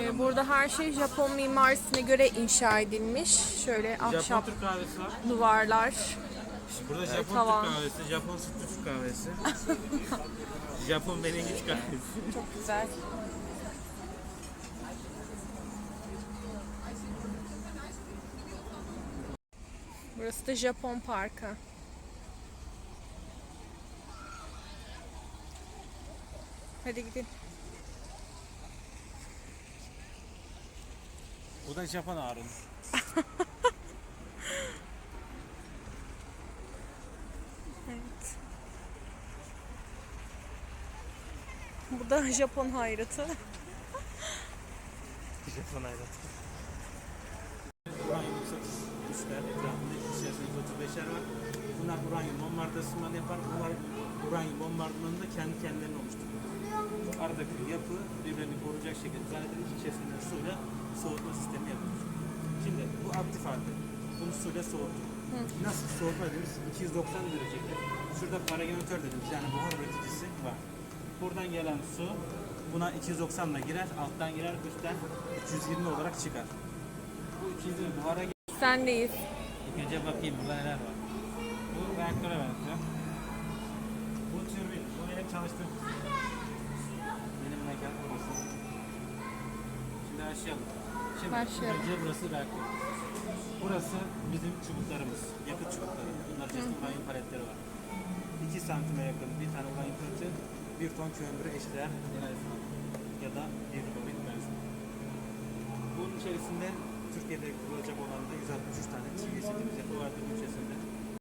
Ee, burada her şey Japon mimarisine göre inşa edilmiş. Şöyle Japon ahşap Türk kahvesi var. duvarlar. Burada Japon tavan. Türk kahvesi, Japon sütlü Türk kahvesi. Japon menengiç kahvesi. Çok güzel. Burası da Japon parkı. Hadi gidelim. Bu da Japon arın. Evet. Bu da Japon hayratı. Japon hayratı. Uranyum satış güçler etrafında içerisinde 135'ler var. Bunlar uranyum bombardımanı yapar. Bunlar uranyum bombardımanını da kendi. Bu aradaki yapı birbirini koruyacak şekilde zannedilmiş içerisinde suyla soğutma sistemi yapılmış. Şimdi bu aktif halde. Bunu suyla soğuttuk. Nasıl soğutma dediğimiz 290 derecede. Şurada paragenatör dediğimiz yani buhar üreticisi var. Buradan gelen su buna 290 ile girer, alttan girer, üstten 320 olarak çıkar. Bu 220 buhara Sendeyiz. İlk önce bakayım burada neler var. Bu reaktöre benziyor. Bu türbin. Bu benim çalıştığım. Benim mekan burası. Şimdi başlayalım. Şimdi Başlayalım. önce burası reaktör. Burası bizim çubuklarımız. Yakıt çubukları. Bunlar içerisinde uranyum paletleri var. 2 santime yakın bir tane uranyum paleti, 1 ton kömürü eşdeğer. Ya da 1 kilobit benzin. Bunun içerisinde Türkiye'de kurulacak olan da 163 tane çiğ yapı vardır bunun içerisinde.